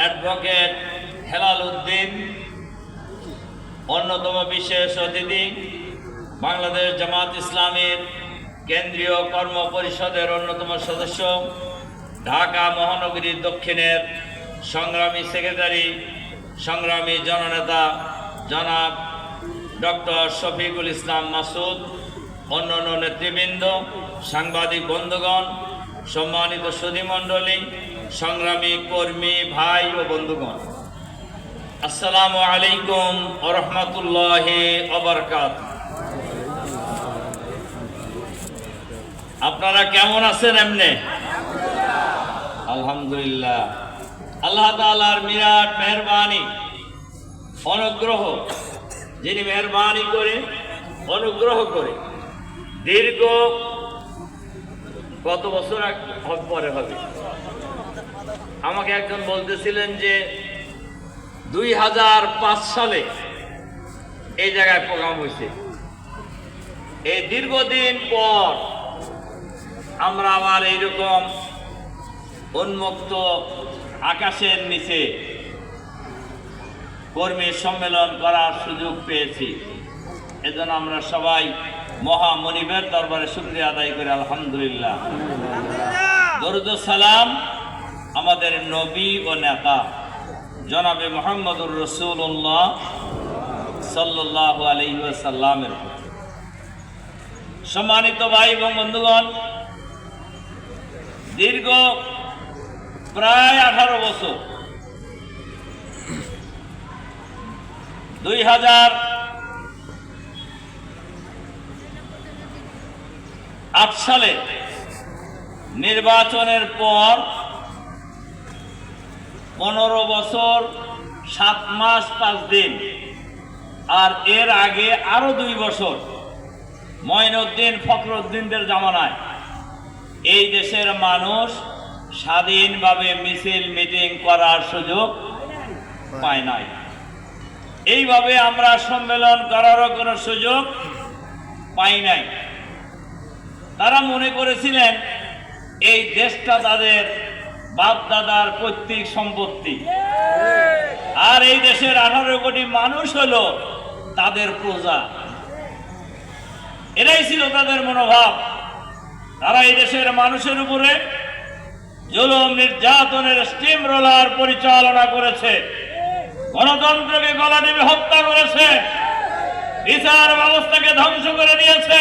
Advocate Helal Uddin, অন্যতম বিশেষ অতিথি, বাংলাদেশ জামাত ইসলামের কেন্দ্রীয় কর্ম পরিষদের অন্যতম সদস্য, ঢাকা মহানগরী দক্ষিণের সংগ্রামী সেক্রেটারি, সংগ্রামী জননেতা জনাব ডক্টর শফিকুল ইসলাম মাসুদ, অন্যান্য নেতৃবৃন্দ, সাংবাদিক বন্ধুগণ, সম্মানিত সুধীমণ্ডলী সংগ্রামী কর্মী ভাই ও বন্ধুগণ, আসসালামু আলাইকুম ওরহমতুল্লাহ অবরকাত আপনারা কেমন আছেন এমনি? আলহামদুলিল্লাহ। আল্লাহ তাআলার মিরাট মেহরবানি, অনুগ্রহ, যিনি মেহরবানি করে, অনুগ্রহ করে, দীর্ঘ কত বছর পরে হবে? আমাকে একজন বলতেছিলেন যে দুই হাজার পাঁচ সালে এই জায়গায় প্রোগ্রাম হয়েছে। এই দীর্ঘদিন পর আমরা আবার এইরকম উন্মুক্ত আকাশের নিচে কর্মী সম্মেলন করার সুযোগ পেয়েছি। এজন্য আমরা সবাই মহা মনিবের দরবারে শুক্রিয়া আদায় করি আলহামদুলিল্লাহ। দরুদ সালাম আমাদের নবী ও নেতা, জনাবে মোহাম্মদুর রসুল্লাহ সাল্লাহ আলহিসাল্লামের সম্মানিত ভাই এবং বন্ধুগণ, দীর্ঘ প্রায় আঠারো বছর, দুই হাজার আট সালে নির্বাচনের পর পনেরো বছর, সাত মাস, পাঁচ দিন। আর এর আগে আরও দুই বছর ময়নুদ্দিন ফখরুদ্দিনদের জামানায়। এই দেশের মানুষ স্বাধীনভাবে মিছিল, মিটিং করার সুযোগ পায় নাই। এইভাবে আমরা সম্মেলন করারও কোনো সুযোগ পাই নাই। তারা মনে করেছিলেন, এই দেশটা তাদের বাপ দাদার পৈতৃক সম্পত্তি। আর এই দেশের আঠারো কোটি মানুষ হলো তাদের প্রজা। এটাই ছিল তাদের মনোভাব। তারা এই দেশের মানুষের উপরে জুলুম, নির্যাতনের স্টিম রোলার পরিচালনা করেছে। গণতন্ত্রকে গলা দেবে হত্যা করেছে। বিচার ব্যবস্থাকে ধ্বংস করে দিয়েছে।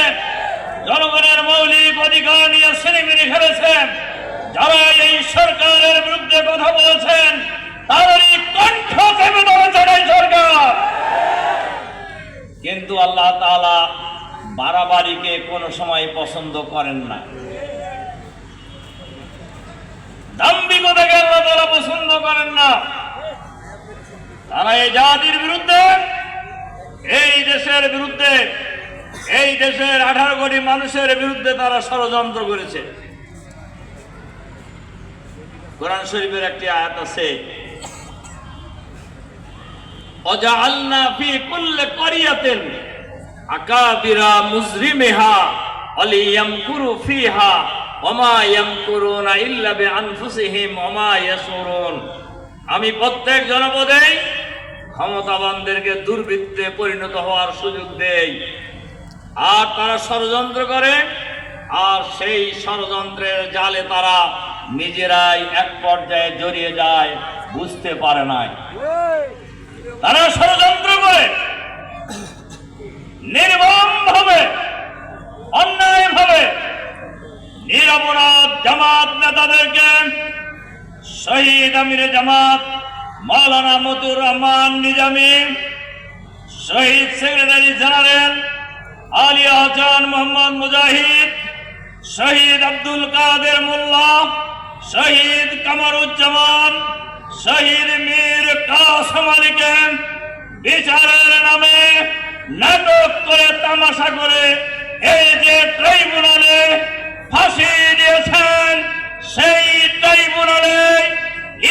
জনগণের মৌলিক অধিকার নিয়ে সিনেমিনি খেলেছেন যারা এই সরকারের বিরুদ্ধে কথা বলেছেন, তাদেরই কণ্ঠ চেপে ধরেছেন এই সরকার। কিন্তু আল্লাহ তাআলা বাড়াবাড়িকে কোনো সময় পছন্দ করেন না। দাম্ভিকতাকে আল্লাহ তাআলা পছন্দ করেন না। তারা এই জাতির বিরুদ্ধে, এই দেশের বিরুদ্ধে, এই দেশের আঠারো কোটি মানুষের বিরুদ্ধে তারা ষড়যন্ত্র করেছে। কোরআন শরীফের একটি আয়াত আছে, অজাআলনা ফি কুল্লি আকাবিরা ফিহা ইয়ামকুরুনা ইল্লা বিআনফুসিহিম, ওমা ইয়াশুরুন আমি প্রত্যেক জনপদেই ক্ষমতাবানদেরকে দুর্বৃত্তে পরিণত হওয়ার সুযোগ দেই। আর তারা ষড়যন্ত্র করে, আর সেই ষড়যন্ত্রের জালে তারা নিজেরাই এক পর্যায়ে জড়িয়ে যায়, বুঝতে পারে নাই। তারা ষড়যন্ত্র করে, নির্মম ভাবে, অন্যায় ভাবে নিরপরাধ জামাত নেতাদেরকে শহীদ আমিরে জামাত, মাওলানা মতুর রহমান নিজামী, শহীদ সেক্রেটারি জেনারেল আলী আহসান মোহাম্মদ মুজাহিদ, শহীদ আব্দুল কাদের মোল্লা শহীদ কামারুজ্জামান, শহীদ মীর কাসম আলীকে বিচারের নামে নাটক করে তামাশা করে এই যে ট্রাইব্যুনালে ফাঁসি দিয়েছেন, সেই ট্রাইব্যুনালে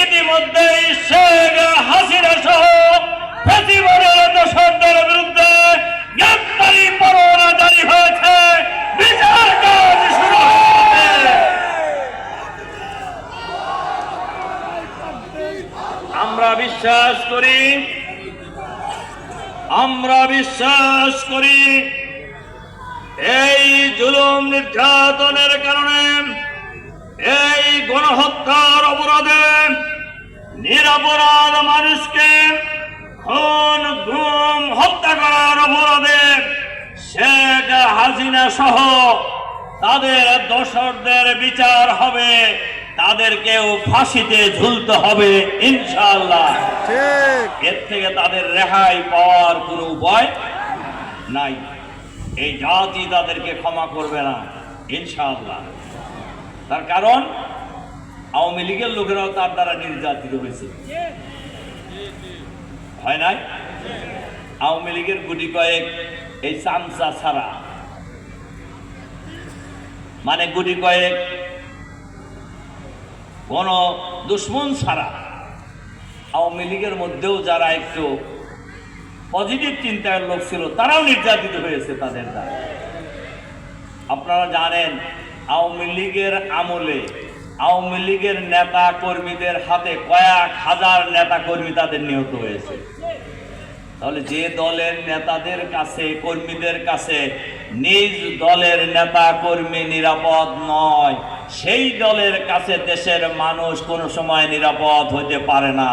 ইতিমধ্যেই শেখ হাসিনা সহ প্রতিবারের দোষরদের বিরুদ্ধে গ্রেপ্তারি পরোয়ানা জারি হয়েছে। বিচার কাজ শুরু হয়েছে আমরা বিশ্বাস করি। আমরা বিশ্বাস করি। এই জুলুম নির্যাতনের কারণে, এই গণহত্যার অপরাধে নিরপরাধ মানুষকে খুন, গুম, হত্যা করার অপরাধে শেখ হাসিনা সহ তাদের দোষরদের বিচার হবে। তাদেরকেও ফাঁসিতে ঝুলতে হবে ইনশাআল্লাহ। ঠিক। এর থেকে তাদের রেহাই পাওয়ার কোনো উপায় নাই। এই জাতি তাদেরকে ক্ষমা করবে না ইনশাআল্লাহ। তার কারণ আওয়ামী লীগের লোকেরাও তার দ্বারা নির্যাতিত হয়েছে। হয় নাই? আওয়ামী লীগের গুটি কয়েক এই চামচা ছাড়া। মানে গুটি কয়েক কোন দুশ্মন ছাড়া আওয়ামী লীগের মধ্যেও যারা একটু পজিটিভ চিন্তার লোক ছিল, তারাও নির্যাতিত হয়েছে তাদের দ্বারা। আপনারা জানেন, আওয়ামী লীগের আমলে আওয়ামী লীগের নেতা কর্মীদের হাতে কয়েক হাজার নেতা কর্মী তাদের নিহত হয়েছে। তাহলে যে দলের নেতাদের কাছে, কর্মীদের কাছে নিজ দলের নেতা কর্মী নিরাপদ নয়, সেই দলের কাছে দেশের মানুষ কোনো সময় নিরাপদ হতে পারে না।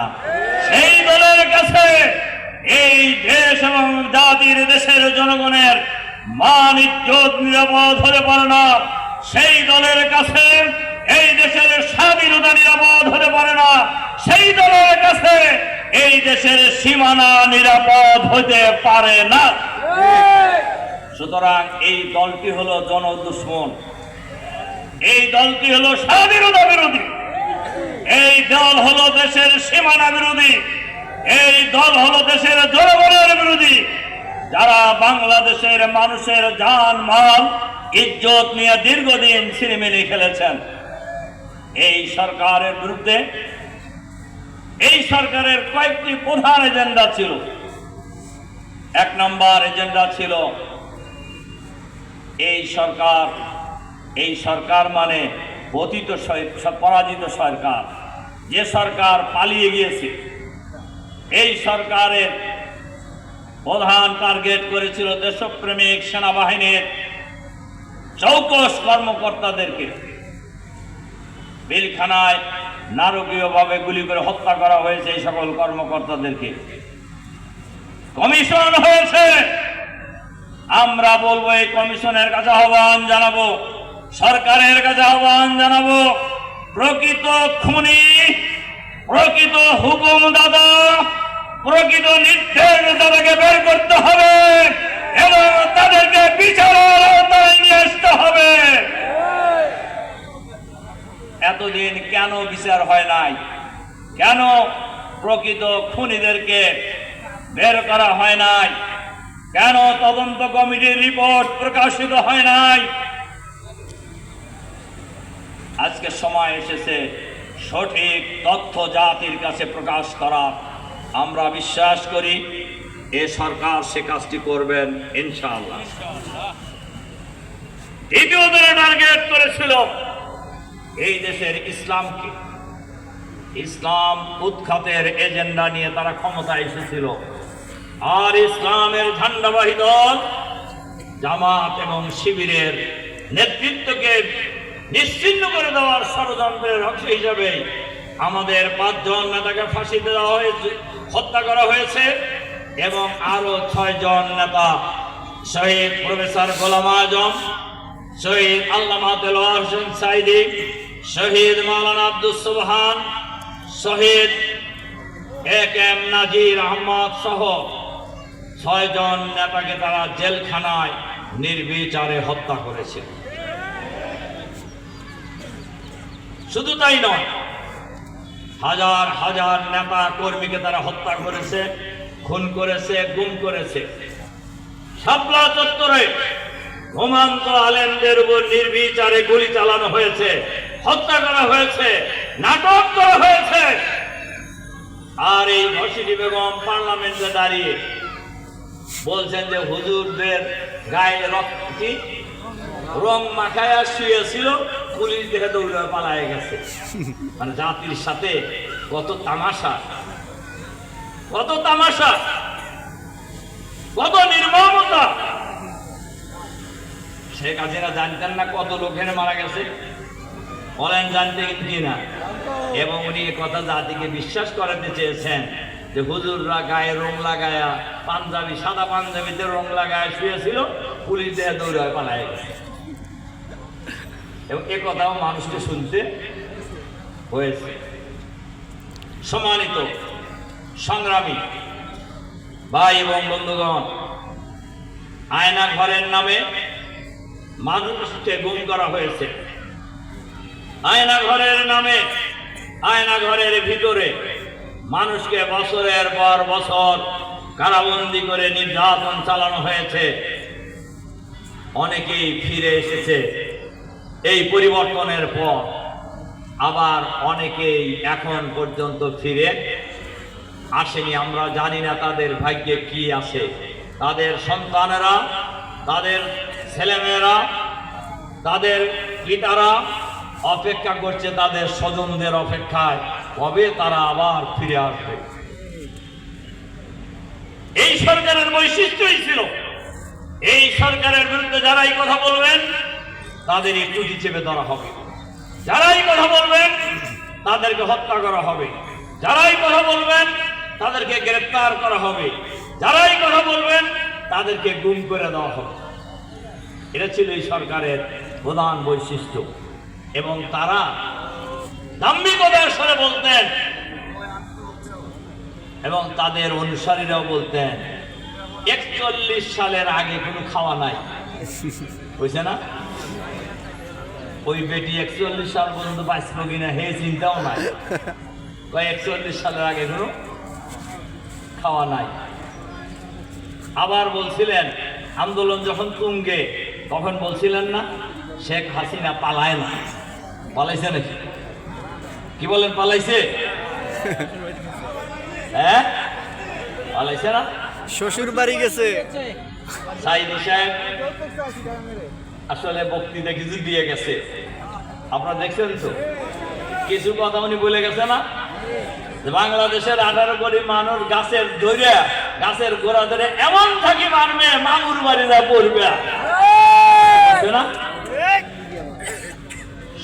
সেই দলের কাছে এই দেশ এবং জাতির, দেশের জনগণের মান, ইজ্জত নিরাপদ হতে পারে না। সেই দলের কাছে এই দেশের স্বাধীনতা নিরাপদ হতে পারে না। সেই দলের কাছে এই দেশের সীমানা নিরাপদ হতে পারে না। সুতরাং এই দলটি হলো জনদুশ্মন। এই দলটি হলো স্বাধীনতা বিরোধী। এই দল হলো দেশের সীমানা বিরোধী। এই দল হলো দেশের জনগণের বিরোধী। যারা বাংলাদেশের মানুষের জান মাল ইজ্জত নিয়ে দীর্ঘদিন ছিনিমিনি খেলেছেন। এই সরকারের বিরুদ্ধে এই সরকারের কয়েকটি প্রধান এজেন্ডা ছিল। এক নম্বর এজেন্ডা ছিল, এই সরকার এই সরকার মানে পতিত পরাজিত সরকার। যে সরকার পালিয়ে গিয়েছে, এই সরকারের প্রধান টার্গেট করেছিল দেশপ্রেমিক সেনাবাহিনীর চৌকস কর্মকর্তাদেরকে। বিলখানায় নারকীয়ভাবে গুলি করে হত্যা করা হয়েছে এই সকল কর্মকর্তাদেরকে। কমিশন হয়েছে! আমরা বলব এই কমিশনের কাছে আহ্বান জানাব, সরকারের কাছে আহ্বান জানাব, প্রকৃত খুনি, প্রকৃত হুকুম দাদা, প্রকৃত নির্দেশ দাদাকে বের করতে হবে, এবং তাদেরকে বিচারের আওতায় নিয়ে আসতে হবে। এতদিন কেন বিচার হয় নাই? কেন প্রকৃত খুনিদেরকে বের করা হয় নাই? কেন তদন্ত কমিটির রিপোর্ট প্রকাশিত হয় নাই? আজকে সময় এসেছে সঠিক তথ্য জাতির কাছে প্রকাশ করা। আমরা বিশ্বাস করি এ সরকার সে কাজটি করবেন ইনশাআল্লাহ। দ্বিতীয় দলে টার্গেট করেছিল এই দেশের ইসলামকে ইসলাম উৎখাতের এজেন্ডা নিয়ে তারা ক্ষমতায় এসেছিল। আর ইসলামের ঝান্ডাবাহী দল জামাত এবং শিবিরের নেতৃত্বকে নিশ্চিন্ন করে দেওয়ার ষড়যন্ত্রের অংশ হিসাবে আমাদের পাঁচজন নেতাকে ফাঁসিতে দেওয়া হয়েছে, হত্যা করা হয়েছে এবং আরও ছয় জন নেতা শহীদ প্রফেসর গোলাম আজম শহীদ আল্লামা দেলোয়ার হোসেন সাইদি শহীদ মাওলানা আব্দুল সুবহান, শহীদ এক এম নাজির আহমদ সহ ছয়জন নেতাকে তারা জেলখানায় নির্বিচারে হত্যা করেছে। শুধু তাই নয়, হাজার হাজার নেতা কর্মীকে তারা হত্যা করেছে, খুন করেছে, গুম করেছে। শাপলা চত্বরে ঘুমান্ত আলেমদের উপর নির্বিচারে গুলি চালানো হয়েছে, হত্যা করা হয়েছে, নাটক করা হয়েছে। আর এই ঘসিটি বেগম পার্লামেন্টে দাঁড়িয়ে বলছেন যে হুজুরদের গায়ে রক্ত রং মাখায়া শুয়েছিল, পুলিশ দেখে দৌড়ে পালায় গেছে। মানে জাতির সাথে কত তামাশা কত তামাশা, কত নির্মমতা। শেখ হাসিনা জানতেন না কত লোক এখানে মারা গেছে। বলেন, জানতে কি না? এবং উনি কথা জাতিকে বিশ্বাস করাতে চেয়েছেন যে হুজুররা গায়ে রং লাগায়া, পাঞ্জাবি, সাদা পাঞ্জাবিতে রং লাগায় শুয়েছিল, পুলিশ দেহে দৌড়ে পালায় এবং এ কথাও মানুষকে শুনতে হয়েছে। সম্মানিত, সংগ্রামী ভাই এবং বন্ধুগণ, আয়না ঘরের নামে মানুষকে গুম করা হয়েছে। আয়না ঘরের নামে আয়না ঘরের ভিতরে মানুষকে বছরের পর বছর কারাবন্দি করে নির্যাতন চালানো হয়েছে। অনেকেই ফিরে এসেছে। এই পরিবর্তনের পর আবার অনেকেই এখন পর্যন্ত ফিরে আসেনি। আমরা জানি না তাদের ভাগ্যে কি আছে। তাদের সন্তানেরা, তাদের ছেলেমেয়েরা, তাদের পিতারা অপেক্ষা করছে তাদের স্বজনদের অপেক্ষায়, কবে তারা আবার ফিরে আসবে। এই সরকারের বৈশিষ্ট্যই ছিল, এই সরকারের বিরুদ্ধে যারাই কথা বলবেন তাদের একটু চেপে ধরা হবে। যারাই কথা বলবেন, তাদেরকে হত্যা করা হবে। যারাই কথা বলবেন, তাদেরকে গ্রেপ্তার করা হবে। যারাই কথা বলবেন, তাদেরকে গুম করে দেওয়া হবে। এটা ছিল এই সরকারের প্রধান বৈশিষ্ট্য। এবং তারা দাম্ভিকতার স্বরে বলতেন এবং তাদের অনুসারীরাও বলতেন, একচল্লিশ সালের আগে কোনো খাওয়া নাই। বুঝছে না? ওই বেটি একচল্লিশ সাল পর্যন্ত বাঁচব কিনা হে চিন্তাও নাই। একচল্লিশ সালের আগে কোনো খাওয়া নাই। আবার বলছিলেন, আন্দোলন যখন তুঙ্গে তখন বলছিলেন না? শেখ হাসিনা পালায় না। পালাইছে নাকি? কি বলেন পালাইছে? হ্যাঁ? পালাইছে না? শ্বশুর বাড়ি গেছে সাহেব আসলে বক্তৃতা কিছু দিয়ে গেছে। আপনারা দেখছেন তো? কিছু কথা উনি বলে গেছে না? বাংলাদেশের আঠারো কোটি মানুষ গাছের ধরে গাছের গোড়া ধরে এমন থাকি মারবে মামুর বাড়িরা পড়বে। না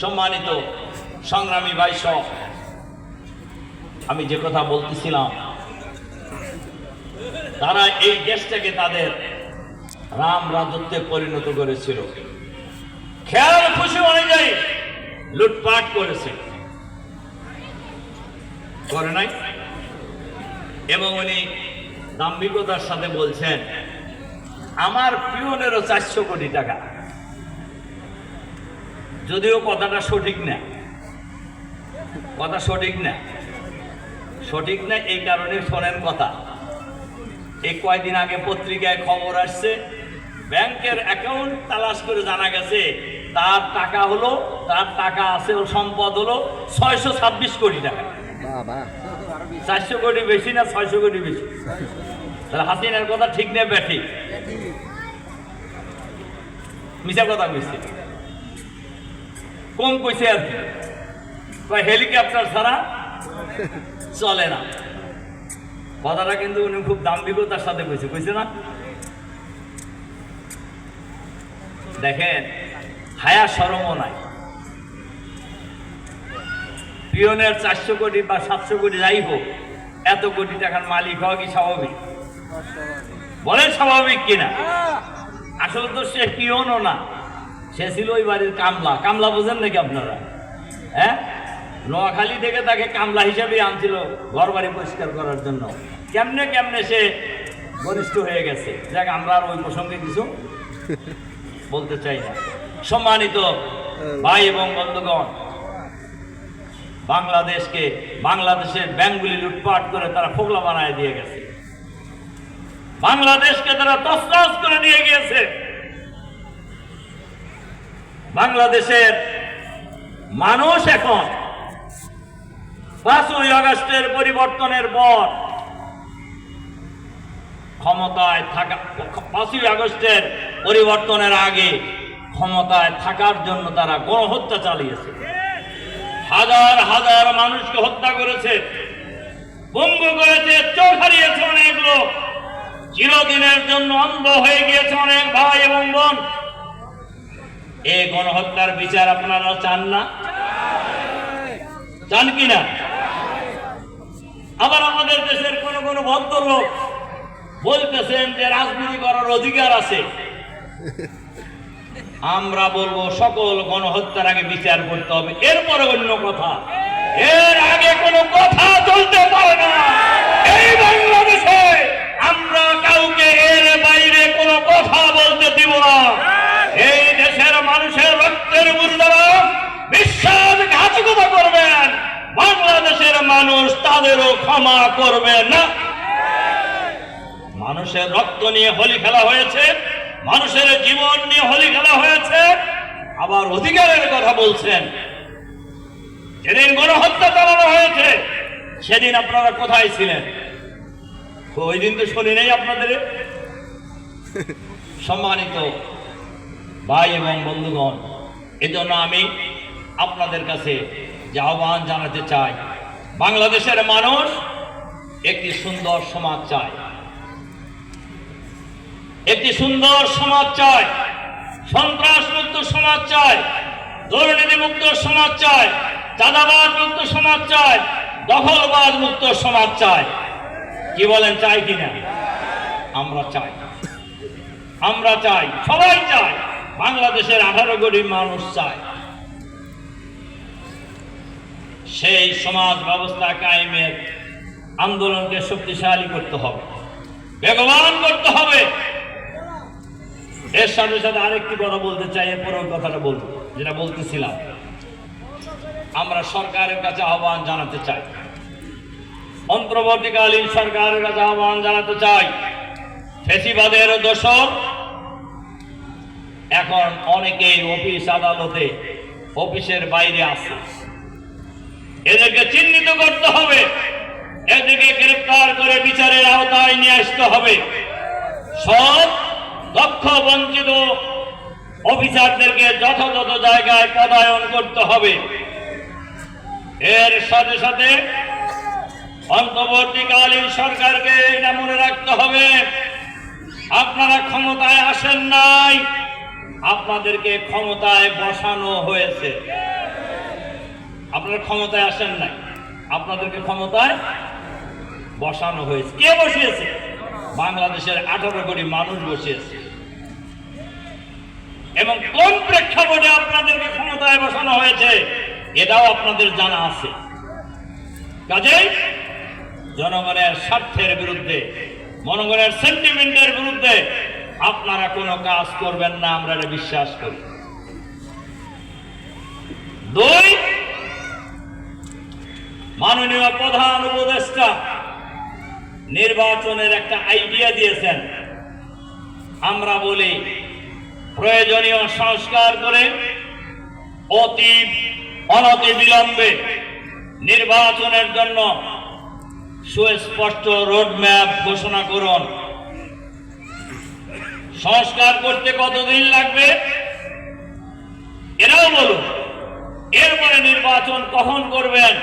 সম্মানিত সংগ্রামী ভাই সব, আমি যে কথা বলতেছিলাম, তারা এই দেশটাকে তাদের রাম রাজত্বে পরিণত করেছিল। খেয়াল খুশি অনুযায়ী লুটপাট করেছে। করে নাই? এবং উনি দাম্ভিকতার সাথে বলছেন, আমার পিওনেরও চারশো কোটি টাকা। যদিও কথাটা সঠিক না। কথা সঠিক না। সঠিক না এই কারণে শোনেন কথা। এই কয়দিন আগে পত্রিকায় খবর আসছে ব্যাংকের অ্যাকাউন্ট তালাশ করে জানা গেছে তার টাকা হলো তার টাকা আছে ওর সম্পদ হলো ছয়শো ছাব্বিশ কোটি টাকা। চারশো কোটি বেশি না ছয়শো কোটি বেশি? তাহলে হাসিনার কথা ঠিক নেই ব্যাঠি মিশা কথা কইছে। কম কইছে আর হেলিকপ্টার ছাড়া চলে না। কথাটা কিন্তু উনি খুব দাম্ভিকতার সাথে কইছে কইছে না? দেখেন, হায়া সরমও নাই। পিয়নের চারশো কোটি বা সাতশো কোটি যাই হোক, এত কোটি টাকার মালিক হওয়া কি স্বাভাবিক? বলেন স্বাভাবিক কিনা? আসলে তো সে পিয়নও না। সে ছিল ওই বাড়ির কামলা। কামলা বোঝেন নাকি আপনারা? হ্যাঁ? নোয়াখালী থেকে তাকে কামলা হিসাবে আনছিল ঘর বাড়ি পরিষ্কার করার জন্য। কেমনে কেমনে সে বরিষ্ঠ হয়ে গেছে? যাক, আমরা আর ওই প্রসঙ্গে কিছু বলতে চাই না। সম্মানিত ভাই এবং বন্ধুগণ, বাংলাদেশকে, বাংলাদেশের ব্যাংকগুলি লুটপাট করে তারা ফোকলা বানায় দিয়ে গেছে। বাংলাদেশকে তারা তসনস করে দিয়ে গিয়েছে। বাংলাদেশের মানুষ এখন পাঁচই আগস্টের পরিবর্তনের পর ক্ষমতায় থাকা, পাঁচই আগস্টের পরিবর্তনের আগে ক্ষমতায় থাকার জন্য তারা গণহত্যা চালিয়েছে। হাজার হাজার মানুষকে হত্যা করেছে পঙ্গু করেছে চোখ হারিয়েছে অনেক লোক, চিরদিনের জন্য অন্ধ হয়ে গিয়েছে অনেক ভাই এবং বোন। এই গণহত্যার বিচার আপনারা চান না? চান কি না? আবার আমাদের দেশের কোন কোন ভদ্রলোক বলতেছেন যে রাজনীতি করার অধিকার আছে। আমরা বলব সকল গণহত্যার আগে বিচার করতে হবে, এরপরে অন্য কথা। এর আগে কোনো কথা চলতে পারে না। এই বাংলাদেশে আমরা কাউকে এর বাইরে কোনো কথা বলতে দিব না। এই দেশের মানুষের রক্তের মূল্যরা বিশ্বাসঘাতকতা করবেন বাংলাদেশের মানুষ তাদেরও ক্ষমা করবে না। মানুষের রক্ত নিয়ে হোলি খেলা হয়েছে মানুষের জীবন নিয়ে হোলি খেলা হয়েছে আবার অধিকারের কথা বলছেন। যেদিন গণহত্যা চালানো হয়েছে সেদিন আপনারা কোথায় ছিলেন? ওই দিন তো শুনি নেই আপনাদের। সম্মানিত ভাই এবং বন্ধুগণ, এজন্য আমি আপনাদের কাছে যে আহ্বান জানাতে চাই, বাংলাদেশের মানুষ একটি সুন্দর সমাজ চায়। একটি সুন্দর সমাজ চায় সন্ত্রাস মুক্ত সমাজ চায় দুর্নীতি মুক্ত সমাজ চায় চাঁদাবাদ মুক্ত সমাজ চায় দখলবাদ মুক্ত সমাজ চায়। কি বলেন, চাই কিনা? আমরা চাই। আমরা চাই, সবাই চাই বাংলাদেশের আঠারো কোটি মানুষ চায়। সেই সমাজ ব্যবস্থা কায়েমের আন্দোলনকে শক্তিশালী করতে হবে, বেগবান করতে হবে। এর সাথে সাথে আরেকটি কথা বলতে চাই এরপরে ওই কথাটা বলব, যেটা বলতেছিলাম। আমরা সরকারের কাছে আহ্বান জানাতে চাই। অন্তর্বর্তীকালীন সরকারের কাছে আহ্বান জানাতে চাই, ফেসিবাদের দোষর এখন অনেকেই অফিস আদালতে, অফিসের বাইরে আছে। এদেরকে চিহ্নিত করতে হবে। এদেরকে গ্রেফতার করে বিচারের আওতায় নিয়ে আসতে হবে। সব দক্ষ, বঞ্চিত অফিসারদেরকে যথাযথ জায়গায় পদায়ন করতে হবে। এর সাথে সাথে অন্তর্বর্তীকালীন সরকারকে এটা মনে রাখতে হবে। আপনারা ক্ষমতায় আসেন নাই। আপনাদেরকে ক্ষমতায় বসানো হয়েছে। আপনারা ক্ষমতায় আসেন নাই। আপনাদেরকে ক্ষমতায় বসানো হয়েছে। কে বসিয়েছে? বাংলাদেশের আঠারো কোটি মানুষ বসিয়েছে। এবং কোন প্রেক্ষাপটে আপনাদেরকে ক্ষমতায় বসানো হয়েছে, এটাও আপনাদের জানা আছে। কাজেই জনগণের স্বার্থের বিরুদ্ধে জনগণের সেন্টিমেন্টের বিরুদ্ধে আপনারা কোনো কাজ করবেন না, আমরা বিশ্বাস করি। দুই, মাননীয় প্রধান উপদেষ্টা নির্বাচনের একটা আইডিয়া দিয়েছেন। আমরা বলি, প্রয়োজনীয় সংস্কার করে অতি অনতি বিলম্বে নির্বাচনের জন্য সুস্পষ্ট রোডম্যাপ ঘোষণা করুন। সংস্কার করতে কতদিন লাগবে? এরাও বলুন এরপরে নির্বাচন কখন করবেন?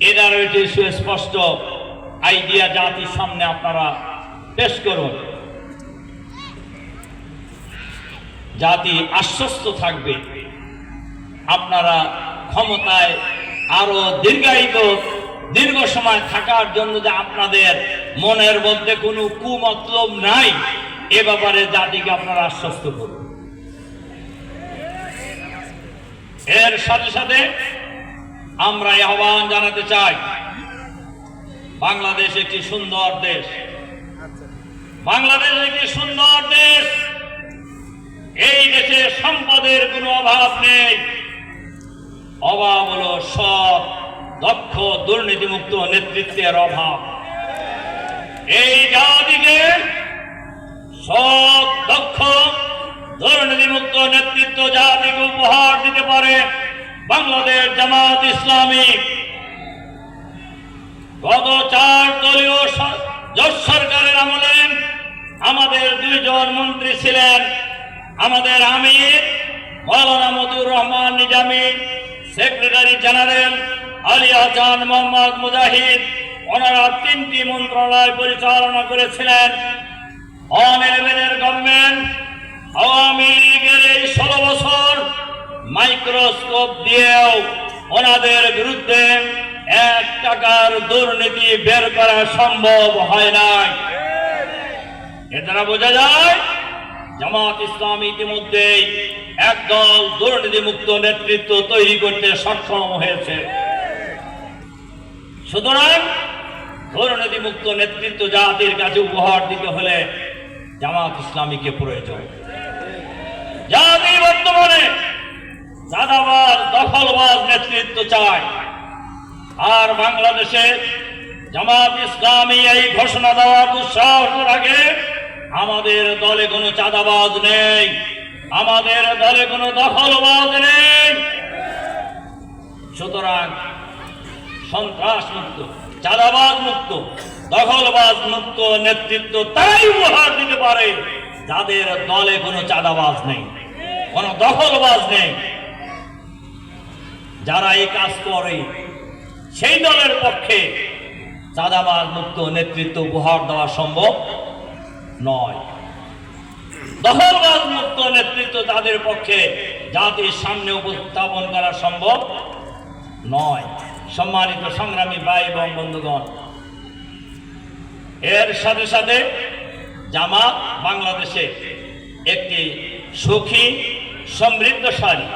এটার একটি সুস্পষ্ট আইডিয়া জাতির সামনে আপনারা পেশ করুন। জাতি আশ্বস্ত থাকবে। আপনারা ক্ষমতায় আরও দীর্ঘায়িত, দীর্ঘ সময় থাকার জন্য যে আপনাদের মনের মধ্যে কোনো কুমতলব নাই। এ ব্যাপারে জাতিকে আপনারা আশ্বস্ত করুন। এর সাথে সাথে আমরা আহ্বান জানাতে চাই, বাংলাদেশ একটি সুন্দর দেশ। বাংলাদেশ একটি সুন্দর দেশ। এই দেশে সম্পদের কোনো অভাব নেই। অভাব হলো সব দক্ষ, দুর্নীতিমুক্ত নেতৃত্বের অভাব। এই জাতিকে সৎ দক্ষ দুর্নীতিমুক্ত নেতৃত্ব জাতিকে উপহার দিতে পারে বাংলাদেশ জামাত ইসলামী। গত চার দলীয় জোট সরকারের আমলে আমাদের দুইজন মন্ত্রী ছিলেন। আমাদের আমির মৌলানা মতিউর রহমান নিজামী, সেক্রেটারি জেনারেল আলী হাসান মোহাম্মদ মুজাহিদ, ওনারা তিনটি মন্ত্রণালয় পরিচালনা করেছিলেন। অন ইলেভেনের গভর্নমেন্ট আওয়ামী এই ষোলো বছর মাইক্রোস্কোপ দিয়েও ওনাদের বিরুদ্ধে এক টাকার দুর্নীতি বের করা সম্ভব হয় নাই। এ দ্বারা বোঝা যায়, জামাত ইসলাম ইতিমধ্যেই একদল দুর্নীতিমুক্ত নেতৃত্ব তৈরি করতে সক্ষম হয়েছে। সুতরাং দুর্নীতিমুক্ত নেতৃত্ব জাতির কাছে উপহার দিতে হলে জামাত ইসলামীকে প্রয়োজন। জাতি বর্তমানে দাদাবাজ দখলবাজ নেতৃত্ব চায়। আর বাংলাদেশে জামাত ইসলামী এই ঘোষণা দেওয়ার দুঃসাহসের আগে আমাদের দলে কোনো চাঁদাবাজ নেই, আমাদের দলে কোনো দখলবাজ নেই। সুতরাং সন্ত্রাস মুক্ত, চাঁদাবাজ মুক্ত দখলবাজ মুক্ত নেতৃত্ব তাই উপহার দিতে পারে। যাদের দলে কোনো চাঁদাবাজ নেই, কোনো দখলবাজ নেই, যারা এই কাজ করে, সেই দলের পক্ষে চাঁদাবাজ মুক্ত নেতৃত্ব উপহার দেওয়া সম্ভব নয়। দখলবাজ মুক্ত নেতৃত্ব তাদের পক্ষে জাতির সামনে উপস্থাপন করা সম্ভব নয়। সম্মানিত সংগ্রামী ভাই এবং বন্ধুগণ এর সাথে সাথে জামাত বাংলাদেশে একটি সুখী, সমৃদ্ধশালী,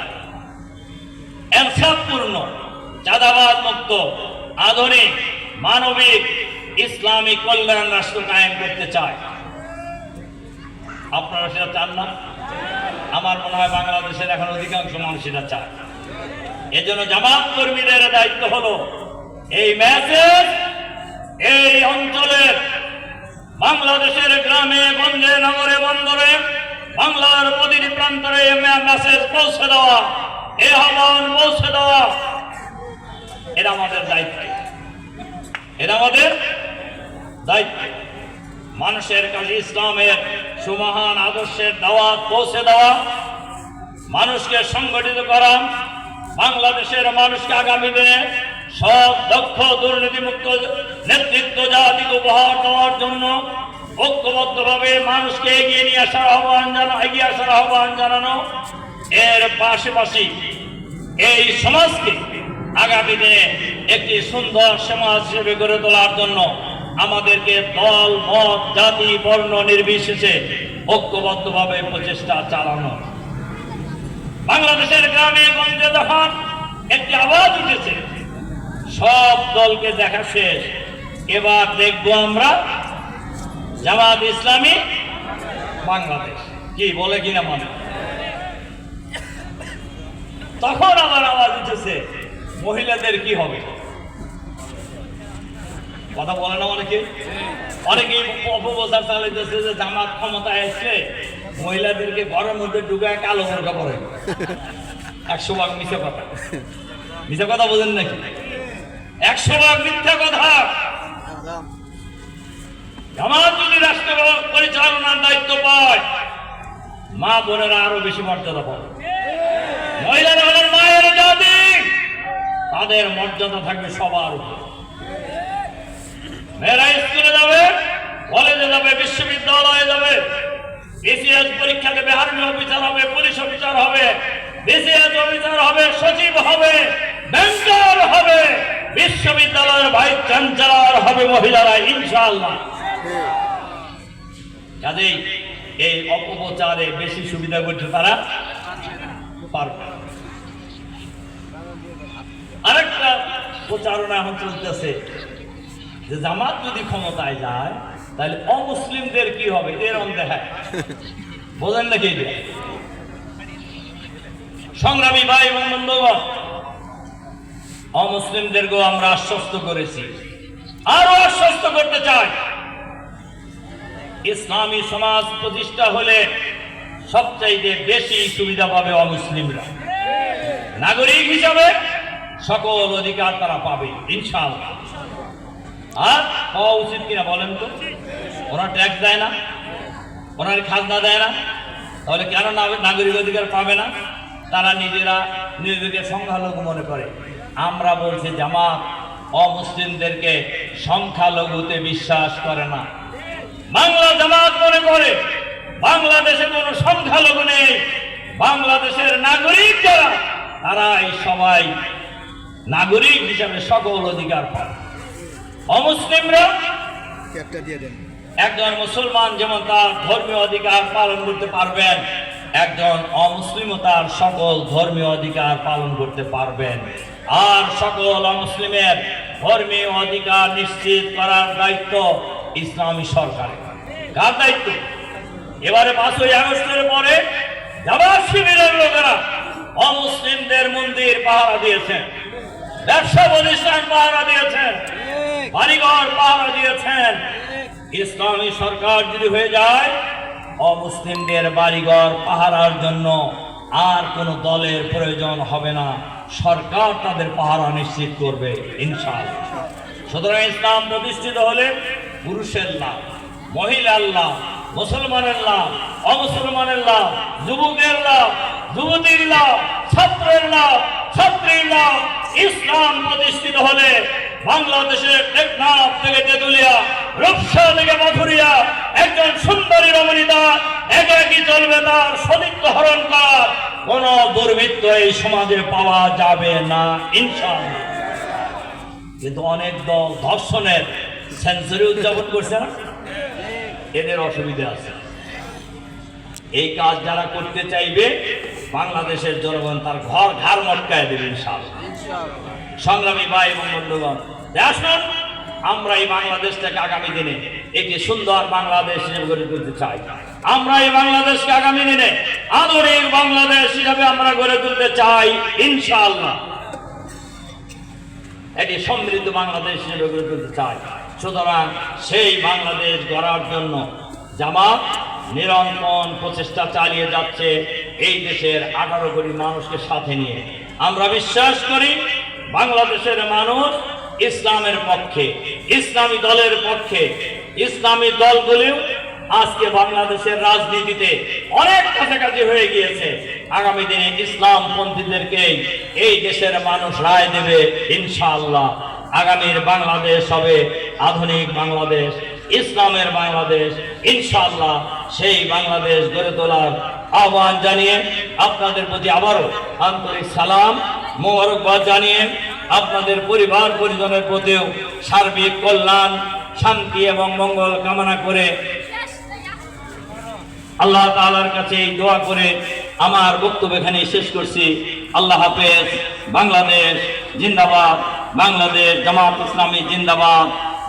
এনসাফপূর্ণ চাঁদাবাদ মুক্ত আধুনিক, মানবিক, ইসলামী কল্যাণ রাষ্ট্র কায়েম করতে চায়। আপনারা সেটা চান না? আমার মনে হয় বাংলাদেশের এখন অধিকাংশ মানুষ সেটা চায়। এজন্য জামাত কর্মীদের দায়িত্ব হলো এই মেসেজ এই অঞ্চলের বাংলাদেশের গ্রামে, গঞ্জে, নগরে, বন্দরে, বাংলার প্রতিটি প্রান্তরে মেসেজ পৌঁছে দেওয়া, এ আহ্বান পৌঁছে দেওয়া, এটা আমাদের দায়িত্ব। এটা আমাদের দায়িত্ব। মানুষের কাছে ইসলামের সুমহান আদর্শের দাওয়াত পৌঁছে দেওয়া, মানুষকে সংগঠিত করা, বাংলাদেশের মানুষকে আগামী দিনে সব দক্ষ দুর্নীতিমুক্ত নেতৃত্ব জাতিকে উপহার দেওয়ার জন্য ঐক্যবদ্ধভাবে মানুষকে এগিয়ে নিয়ে আসার আহ্বান জানা, এগিয়ে আসার আহ্বান জানানো এর পাশাপাশি এই সমাজকে আগামী দিনে একটি সুন্দর সমাজ হিসেবে গড়ে তোলার জন্য আমাদেরকে দল, মত, জাতি, বর্ণ নির্বিশেষে ঐক্যবদ্ধভাবে প্রচেষ্টা চালানো। বাংলাদেশের গ্রামে গঞ্জে যখন একটি আওয়াজ উঠেছে। সব দলকে দেখা শেষ। এবার দেখব আমরা জামাত ইসলামী বাংলাদেশ। কি, বলে কিনা মানে? তখন আমার আওয়াজ উঠেছে, মহিলাদের কি হবে? কথা বলে না অনেকে অনেকেই অপপ্রচার চালাইতেছে যে জামাত ক্ষমতায় এসে মহিলাদেরকে ঘরের মধ্যে ঢুকায় কালো বোরকা পরে। একশো ভাগ মিথ্যা কথা। মিথ্যা কথা বোঝেন নাকি? একশো ভাগ মিথ্যা কথা। জামাত যদি রাষ্ট্র পরিচালনার দায়িত্ব পায়, মা বোনেরা আরও বেশি মর্যাদা পাবে। মহিলারা হলেন মায়ের জাতি, তাদের মর্যাদা থাকবে সবার উপর। মেয়েরা স্কুলে যাবে, কলেজে যাবে, বিশ্ববিদ্যালয়ে যাবে। বিসিএস পরীক্ষা দেবে, আর্মি অফিসার হবে, পুলিশ অফিসার হবে, বিসিএস অফিসার হবে, সচিব হবে ব্যাংকার হবে। বিশ্ববিদ্যালয়ের ভাইস চ্যান্সেলর হবে মহিলারা, ইনশাআল্লাহ। কাজেই এই অপপ্রচারে বেশি সুবিধা করছে তারা পারবে। আরেকটা প্রচারণা এখন চলতেছে যে জামাত যদি ক্ষমতায় যায়, তাহলে অমুসলিমদের কি হবে? এরম দেখায় বোঝেন নাকি? সংগ্রামী ভাই এবং অমুসলিমদেরকেও আমরা আশ্বস্ত করেছি। আরও আশ্বস্ত করতে চাই। ইসলামী সমাজ প্রতিষ্ঠা হলে সবচাইতে বেশি সুবিধা পাবে অমুসলিমরা। নাগরিক হিসাবে সকল অধিকার তারা পাবে, ইনশাআল্লাহ। আর হওয়া উচিত কিনা বলেন তো? ওরা ট্যাক্স দেয় না, ওনার খাজনা দেয় না। তাহলে কেন নাগরিক অধিকার পাবে না? তারা নিজেরা নিজেদেরকে সংখ্যালঘু মনে করে। আমরা বলছি জামাত অমুসলিমদেরকে সংখ্যালঘুতে বিশ্বাস করে না। বাংলা জামাত মনে করে বাংলাদেশে কোনো সংখ্যালঘু নেই। বাংলাদেশের নাগরিক যারা তারাই সবাই নাগরিক হিসাবে সকল অধিকার পায়। অমুসলিমরা একজন মুসলমান যেমন তার ধর্মীয় অধিকার পালন করতে পারবেন একজন অমুসলিমও তার সকল ধর্মীয় অধিকার পালন করতে পারবেন। আর সকল মুসলিমের ধর্মীয় অধিকার নিশ্চিত করার দায়িত্ব ইসলামী সরকারের। কার দায়িত্ব? এবারে পাঁচই আগস্টের পরে জামাত শিবিরের লোকেরা অমুসলিমদের মন্দির পাহারা দিয়েছেন। ব্যবসা প্রতিষ্ঠান পাহারা দিয়েছেন। বাড়িঘর পাহারা দিয়েছেন। ইসলামী সরকার যদি হয়ে যায়, অমুসলিমদের বাড়িঘর পাহারার জন্য আর কোনো দলের প্রয়োজন হবে না। সরকার তাদের পাহারা নিশ্চিত করবে, ইনশাআল্লাহ। সুতরাং ইসলাম প্রতিষ্ঠিত হলে পুরুষের লাভ, মহিলার লাভ, মুসলমানের লাভ, অমুসলমানের লাভ, যুবকের লাভ, যুবতীর লাভ, ছাত্রের লাভ, ছাত্রীর লাভ, ইসলাম প্রতিষ্ঠিত হলে বাংলাদেশের টেকনাফ থেকে তেতুলিয়া, রূপসা থেকে মথুরিয়া, একজন সুন্দরী রমণীতা একে একই চলবে তার সদিত্ব হরণ করার কোন দুর্বৃত্ত এই সমাজে পাওয়া যাবে না, ইনশাআল্লাহ। কিন্তু অনেক দল ধর্ষণের সেঞ্চুরি উদযাপন করছে না? এদের অসুবিধা আছে। এই কাজ যারা করতে চাইবে, বাংলাদেশের জনগণ তার ঘর ঘর মটকায় দেবে, ইনশাআল্লাহ। সংগ্রামী ভাই এবং বন্ধুগণ আমরা এই বাংলাদেশটাকে আগামী দিনে একটি সুন্দর বাংলাদেশ হিসেবে গড়ে তুলতে চাই। আমরা এই বাংলাদেশকে আগামী দিনে আধুনিক বাংলাদেশ হিসাবে আমরা গড়ে তুলতে চাই, ইনশাআল্লাহ। একটি সমৃদ্ধ বাংলাদেশ হিসেবে গড়ে তুলতে চাই। সুতরাং সেই বাংলাদেশ গড়ার জন্য জামাত নিরন্তর প্রচেষ্টা চালিয়ে যাচ্ছে এই দেশের আঠারো কোটি মানুষকে সাথে নিয়ে। আমরা বিশ্বাস করি বাংলাদেশের মানুষ ইসলামের পক্ষে, ইসলামী দলের পক্ষে, ইসলামী দলগুলিও আজকে বাংলাদেশের রাজনীতিতে অনেক কাছাকাছি হয়ে গিয়েছে। আগামী দিনে ইসলাম পন্থীদেরকে এই দেশের মানুষ রায় দেবে ইনশাআল্লাহ। আগামীর বাংলাদেশ হবে আধুনিক বাংলাদেশ, ইসলামের বাংলাদেশ। ইনশাআল্লাহ সেই বাংলাদেশ গড়ে তোলার আহ্বান জানিয়ে আপনাদের প্রতি আবারও আন্তরিক সালাম, মোবারকবাদ জানিয়ে আপনাদের পরিবার পরিজনের প্রতিও সার্বিক কল্যাণ, শান্তি এবং মঙ্গল কামনা করে আল্লাহ তাআলার কাছে এই দোয়া করে আমার বক্তব্য এখানে শেষ করছি। আল্লাহ হাফেজ, বাংলাদেশ জিন্দাবাদ, বাংলাদেশ জামাত ইসলামী জিন্দাবাদ।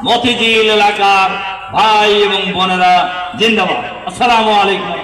মতিঝিল এলাকার ভাই এবং বোনেরা জিন্দাবাদ। আসসালামু আলাইকুম।